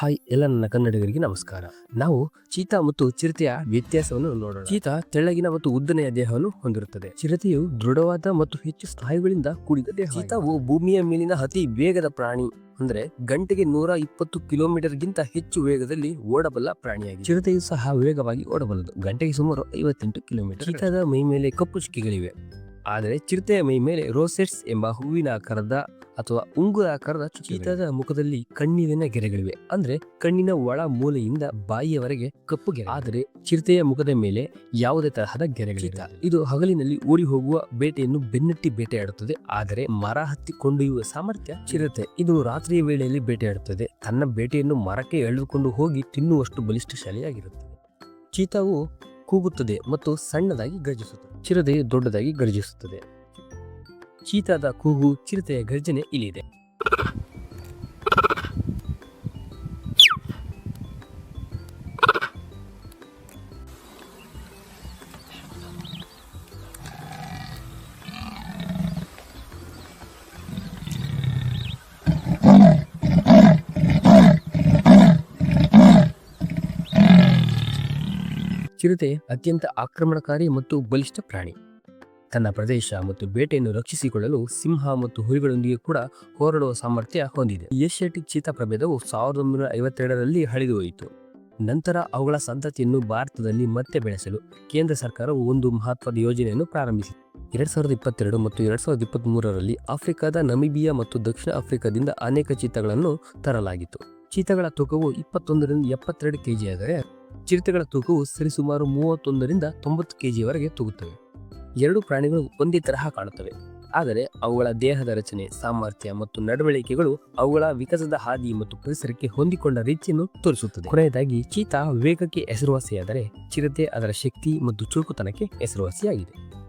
Hi ಎಲ್ಲ ನನ್ನ ಕನ್ನಡಿಗರಿಗೆ ನಮಸ್ಕಾರ. ನಾವು ಚೀತಾ ಮತ್ತು ಚಿರತೆಯ ವ್ಯತ್ಯಾಸವನ್ನು ನೋಡೋಣ. ಚೀತಾ ತೆಳ್ಳಗಿನ ಮತ್ತು ಉದ್ದನೆಯ ದೇಹವನ್ನು ಹೊಂದಿರುತ್ತದೆ. ಚಿರತೆಯು ದೃಢವಾದ ಮತ್ತು ಹೆಚ್ಚು ಸ್ನಾಯುಗಳಿಂದ ಕೂಡಿದ ದೇಹ ಚೀತಾವು ಭೂಮಿಯ ಮೇಲಿನ ಅತಿ ವೇಗದ ಪ್ರಾಣಿ, ಅಂದ್ರೆ ಗಂಟೆಗೆ ನೂರ ಇಪ್ಪತ್ತು ಕಿಲೋಮೀಟರ್ ಗಿಂತ ಹೆಚ್ಚು ವೇಗದಲ್ಲಿ ಓಡಬಲ್ಲ ಪ್ರಾಣಿಯಾಗಿದೆ. ಚಿರತೆಯು ಸಹ ವೇಗವಾಗಿ ಓಡಬಲ್ಲದು. ಗಂಟೆಗೆ ಸುಮಾರು ಐವತ್ತೆಂಟು ಕಿಲೋಮೀಟರ್ ಚೀತಾದ ಮೈ ಮೇಲೆ ಕಪ್ಪು ಚುಕ್ಕಿಗಳಿವೆ. ಆದರೆ ಚಿರತೆಯ ಮೈ ಮೇಲೆ ರೋಸೆಟ್ಸ್ ಎಂಬ ಹೂವಿನ ಆಕಾರದ ಅಥವಾ ಉಂಗುರ ಆಕಾರದ ಚೀತಾದ ಮುಖದಲ್ಲಿ ಕಣ್ಣೀರಿನ ಗೆರೆಗಳಿವೆ. ಅಂದ್ರೆ ಕಣ್ಣಿನ ಒಳ ಮೂಲೆಯಿಂದ ಬಾಯಿಯವರೆಗೆ ಕಪ್ಪು ಗೆರೆ. ಆದರೆ ಚಿರತೆಯ ಮುಖದ ಮೇಲೆ ಯಾವುದೇ ತರಹದ ಗೆರೆಗಳಿಲ್ಲ. ಇದು ಹಗಲಿನಲ್ಲಿ ಓಡಿ ಹೋಗುವ ಬೇಟೆಯನ್ನು ಬೆನ್ನಟ್ಟಿ ಬೇಟೆಯಾಡುತ್ತದೆ. ಆದರೆ ಮರ ಹತ್ತಿ ಕೊಂಡೊಯ್ಯುವ ಸಾಮರ್ಥ್ಯ ಚಿರತೆ. ಇದು ರಾತ್ರಿಯ ವೇಳೆಯಲ್ಲಿ ಬೇಟೆಯಾಡುತ್ತದೆ. ತನ್ನ ಬೇಟೆಯನ್ನು ಮರಕ್ಕೆ ಎಳೆದುಕೊಂಡು ಹೋಗಿ ತಿನ್ನುವಷ್ಟು ಬಲಿಷ್ಠಶಾಲಿಯಾಗಿರುತ್ತದೆ. ಚೀತಾವು ಕೂಗುತ್ತದೆ ಮತ್ತು ಸಣ್ಣದಾಗಿ ಗರ್ಜಿಸುತ್ತದೆ. ಚಿರತೆ ದೊಡ್ಡದಾಗಿ ಗರ್ಜಿಸುತ್ತದೆ. ಚೀತಾದ ಕೂಗು ಚಿರತೆಯ ಗರ್ಜನೆ ಇಲ್ಲಿದೆ. ಚಿರತೆ ಅತ್ಯಂತ ಆಕ್ರಮಣಕಾರಿ ಮತ್ತು ಬಲಿಷ್ಠ ಪ್ರಾಣಿ. ತನ್ನ ಪ್ರದೇಶ ಮತ್ತು ಬೇಟೆಯನ್ನು ರಕ್ಷಿಸಿಕೊಳ್ಳಲು ಸಿಂಹ ಮತ್ತು ಹುಲಿಗಳೊಂದಿಗೆ ಕೂಡ ಹೋರಾಡುವ ಸಾಮರ್ಥ್ಯ ಹೊಂದಿದೆ. ಏಷ್ಯಾಟಿಕ್ ಚೀತಾ ಪ್ರಭೇದವು ಸಾವಿರದ ಒಂಬೈನೂರ ಐವತ್ತೆರಡರಲ್ಲಿ ಹಳಿದು ಹೋಯಿತು ನಂತರ ಅವುಗಳ ಸಂತತಿಯನ್ನು ಭಾರತದಲ್ಲಿ ಮತ್ತೆ ಬೆಳೆಸಲು ಕೇಂದ್ರ ಸರ್ಕಾರವು ಒಂದು ಮಹತ್ವದ ಯೋಜನೆಯನ್ನು ಪ್ರಾರಂಭಿಸಿತು. ಎರಡ್ ಸಾವಿರದ ಇಪ್ಪತ್ತೆರಡು ಮತ್ತು ಎರಡ್ ಸಾವಿರದ ಇಪ್ಪತ್ತ್ ಮೂರರಲ್ಲಿ ಆಫ್ರಿಕಾದ ನಮಿಬಿಯಾ ಮತ್ತು ದಕ್ಷಿಣ ಆಫ್ರಿಕಾದಿಂದ ಅನೇಕ ಚೀತಾಗಳನ್ನು ತರಲಾಗಿತ್ತು. ಚೀತಾಗಳ ತೂಕವು ಇಪ್ಪತ್ತೊಂದರಿಂದ ಎಪ್ಪತ್ತೆರಡು ಆದರೆ ಚಿರತೆಗಳ ತೂಕವು ಸರಿಸುಮಾರು ಮೂವತ್ತೊಂದರಿಂದ ತೊಂಬತ್ತು ಕೆಜಿಯವರೆಗೆ ತೂಗುತ್ತವೆ. ಎರಡು ಪ್ರಾಣಿಗಳು ಒಂದೇ ತರಹ ಕಾಣುತ್ತವೆ. ಆದರೆ ಅವುಗಳ ದೇಹದ ರಚನೆ, ಸಾಮರ್ಥ್ಯ ಮತ್ತು ನಡವಳಿಕೆಗಳು ಅವುಗಳ ವಿಕಾಸದ ಹಾದಿ ಮತ್ತು ಪರಿಸರಕ್ಕೆ ಹೊಂದಿಕೊಂಡ ರೀತಿಯನ್ನು ತೋರಿಸುತ್ತದೆ. ಕೊನೆಯದಾಗಿ, ಚೀತಾ ವೇಗಕ್ಕೆ ಹೆಸರುವಾಸಿಯಾದರೆ ಚಿರತೆ ಅದರ ಶಕ್ತಿ ಮತ್ತು ಚುರುಕುತನಕ್ಕೆ ಹೆಸರುವಾಸಿಯಾಗಿದೆ.